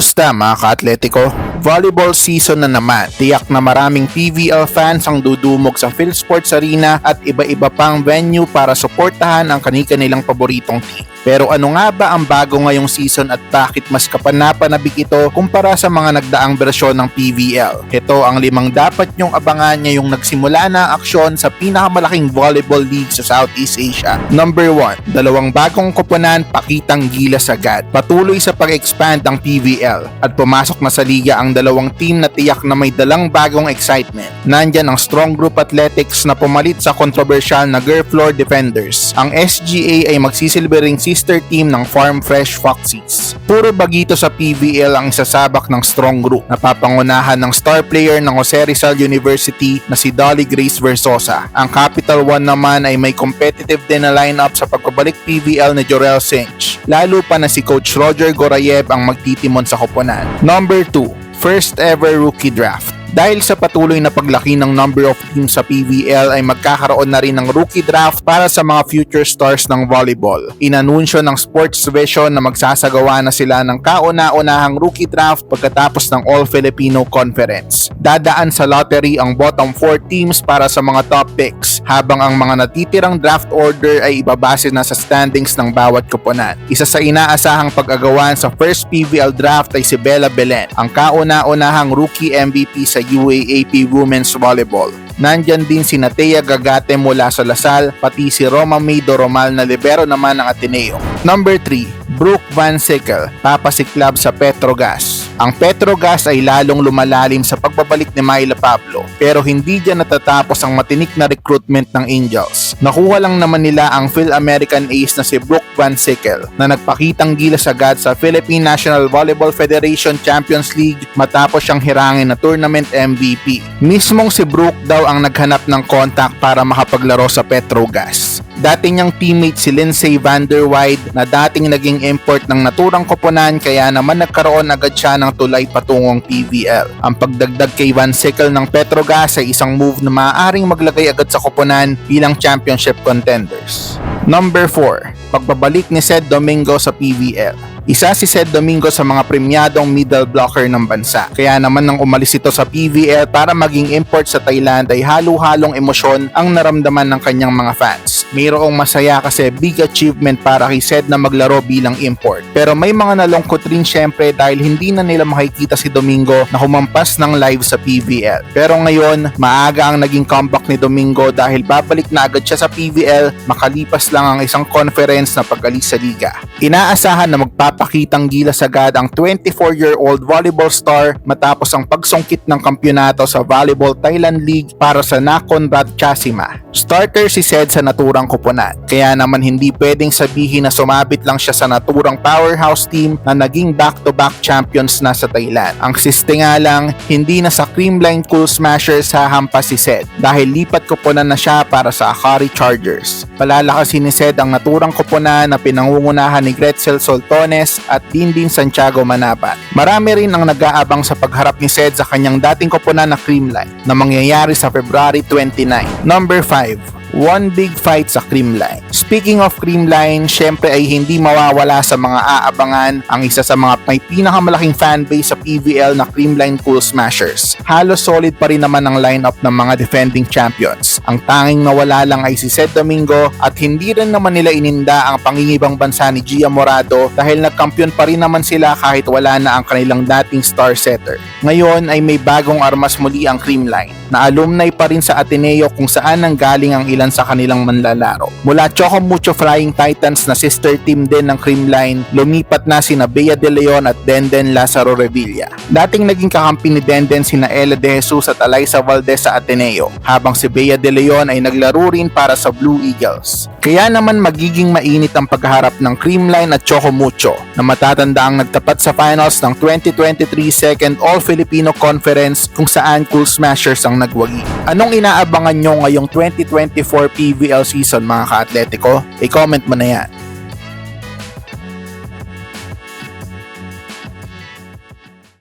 Kumusta mga ka-atletiko? Volleyball season na naman. Tiyak na maraming PVL fans ang dudumog sa PhilSports Arena at iba-iba pang venue para suportahan ang kani-kanilang paboritong team. Pero ano nga ba ang bago ngayong season at bakit mas kapanapanabik ito kumpara sa mga nagdaang bersyon ng PVL? Ito ang limang dapat nyong abangan ngayong nagsimula na ang aksyon sa pinakamalaking volleyball league sa Southeast Asia. Number 1, dalawang bagong koponan pakitang gilas agad. Patuloy sa pag-expand ang PVL at pumasok na sa liga ang dalawang team na tiyak na may dalang bagong excitement. Nandyan ang Strong Group Athletics na pumalit sa kontrobersyal na Girl Floor Defenders. Ang SGA ay magsisilbi ring sister team ng Farm Fresh Foxies. Puro bagito sa PVL ang isasabak ng Strong Group. Napapangunahan ng star player ng Jose Rizal University na si Dolly Grace Versosa. Ang Capital One naman ay may competitive din na lineup sa pagbabalik PVL ni Jorel Sinch. Lalo pa na si Coach Roger Gorayev ang magtitimon sa koponan. Number 2, first ever rookie draft. Dahil sa patuloy na paglaki ng number of teams sa PVL ay magkakaroon na rin ng rookie draft para sa mga future stars ng volleyball. Inanunsyo ng Sports Vision na magsasagawa na sila ng kauna-unahang rookie draft pagkatapos ng All Filipino Conference. Dadaan sa lottery ang bottom 4 teams para sa mga top picks habang ang mga natitirang draft order ay ibabase na sa standings ng bawat koponan. Isa sa inaasahang pag-agawan sa first PVL draft ay si Bella Belen, ang kauna-unahang rookie MVP sa UAAP Women's Volleyball. Nandyan din si Natea Gagate mula sa Lasal, pati si Roma May Doromal na libero naman ng Ateneo. Number 3, Brooke Van Sickle, papasiklab sa Petrogas. Ang Petrogas ay lalong lumalalim sa pagbabalik ni Myla Pablo pero hindi dyan natatapos ang matinik na recruitment ng Angels. Nakuha lang naman nila ang Phil-American ace na si Brooke Van Sickle na nagpakitang gilas agad sa Philippine National Volleyball Federation Champions League matapos siyang hirangin na tournament MVP. Mismong si Brooke daw ang naghanap ng contact para makapaglaro sa Petrogas. Dati niyang teammate si Lindsay Vanderwide na dating naging import ng naturang koponan kaya naman nagkaroon agad siya ng tulay patungong PVL. Ang pagdagdag kay Van Sickle ng Petrogas ay isang move na maaaring maglagay agad sa koponan bilang championship contenders. Number 4, pagbabalik ni Sed Domingo sa PVL. Isa si Sed Domingo sa mga premyadong middle blocker ng bansa. Kaya naman nang umalis ito sa PVL para maging import sa Thailand ay halo-halong emosyon ang naramdaman ng kanyang mga fans. Mayroong masaya kasi big achievement para kay Sed na maglaro bilang import. Pero may mga nalungkot rin syempre dahil hindi na nila makikita si Domingo na humampas ng live sa PVL. Pero ngayon, maaga ang naging comeback ni Domingo dahil babalik na agad siya sa PVL makalipas lang ang isang conference na pag-alis sa liga. Inaasahan na magpapakitang gilas agad ang 24-year-old volleyball star matapos ang pagsungkit ng kampyonato sa Volleyball Thailand League para sa Nakhon Ratchasima. Starter si Sed sa naturang kupunan, kaya naman hindi pwedeng sabihin na sumabit lang siya sa naturang powerhouse team na naging back-to-back champions na sa Thailand. Ang siste nga lang, hindi na sa Creamline Cool Smashers hahampas si Sed dahil lipat kupunan na siya para sa Akari Chargers. Palalakasin ni Sed ang naturang kupunan na pinangungunahan ni Gretzel Soltones at Dindin Santiago Manabat. Marami rin ang nag-aabang sa pagharap ni Sed sa kanyang dating kupunan na Creamline na mangyayari sa February 29. Number 5 One big fight sa Creamline. Speaking of Creamline, syempre ay hindi mawawala sa mga aabangan ang isa sa mga may pinakamalaking fanbase sa PVL na Creamline Cool Smashers. Halos solid pa rin naman ang lineup ng mga defending champions. Ang tanging nawala lang ay si Sed Domingo at hindi rin naman nila ininda ang pangingibang bansa ni Gia Morado dahil nagkampiyon pa rin naman sila kahit wala na ang kanilang dating star setter. Ngayon ay may bagong armas muli ang Creamline na alumni pa rin sa Ateneo kung saan nanggaling ang ilan sa kanilang manlalaro. Mula Chocomucho Flying Titans na sister team din ng Creamline, lumipat na sina Bea De Leon at Denden Lazaro Revilla. Dating naging kakampi ni Denden sina Ella De Jesus at Eliza Valdez sa Ateneo, habang si Bea De Leon ay naglaro rin para sa Blue Eagles. Kaya naman magiging mainit ang pagharap ng Creamline at Chocomucho na matatanda ang nagtapat sa finals ng 2023 Second All-Filipino Conference kung saan Cool Smashers ang nagwagi. Anong inaabangan nyo ngayong 2024 PVL season mga ka-atletiko? I-comment mo na yan.